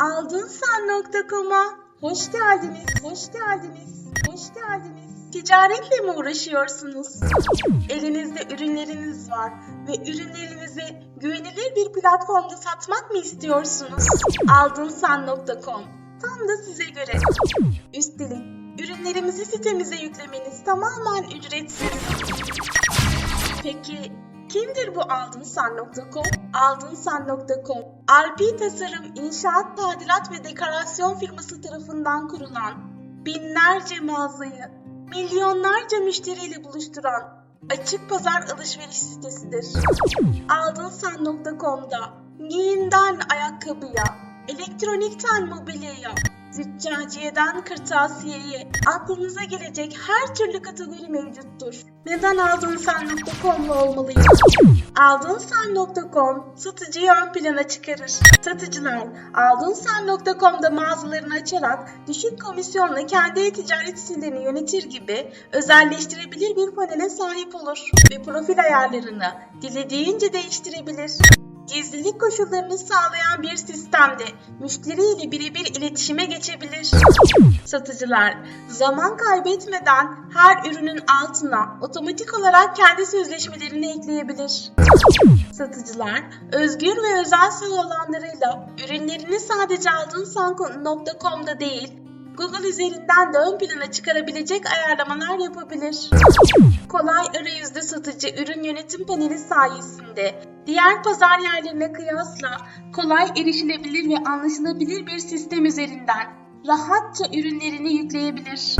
Aldınsan.com'a hoş geldiniz, hoş geldiniz, hoş geldiniz. Ticaretle mi uğraşıyorsunuz? Elinizde ürünleriniz var ve ürünlerinizi güvenilir bir platformda satmak mı istiyorsunuz? Aldınsan.com tam da size göre. Üstelik ürünlerimizi sitemize yüklemeniz tamamen ücretsiz. Peki kimdir bu aldınsan.com? Aldınsan.com RP Tasarım İnşaat Tadilat ve Dekorasyon firması tarafından kurulan binlerce mağazayı milyonlarca müşteriyle buluşturan açık pazar alışveriş sitesidir. Aldınsan.com'da giyimden ayakkabıya, elektronikten mobilyaya, züccaciyeden kırtasiyeye aklınıza gelecek her türlü kategori mevcuttur. Neden aldınsan.com'la olmalıyım? Aldınsan.com satıcıyı ön plana çıkarır. Satıcılar aldınsan.com'da mağazalarını açarak düşük komisyonla kendi e-ticaret sitelerini yönetir gibi özelleştirebilir bir panele sahip olur ve profil ayarlarını dilediğince değiştirebilir. Gizlilik koşullarını sağlayan bir sistemde müşteri ile birebir iletişime geçebilir. Satıcılar zaman kaybetmeden her ürünün altına otomatik olarak kendi sözleşmelerini ekleyebilir. Satıcılar özgür ve özel sayı alanlarıyla ürünlerini sadece aldınsan.com'da değil Google üzerinden de ön plana çıkarabilecek ayarlamalar yapabilir. Kolay arayüzlü satıcı ürün yönetim paneli sayesinde diğer pazar yerlerine kıyasla kolay erişilebilir ve anlaşılabilir bir sistem üzerinden rahatça ürünlerini yükleyebilir.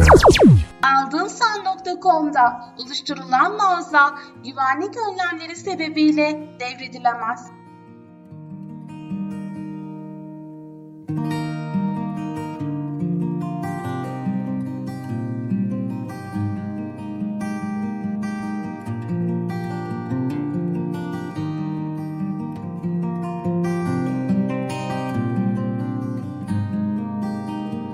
Aldınsan.com'da oluşturulan mağaza güvenlik önlemleri sebebiyle devredilemez.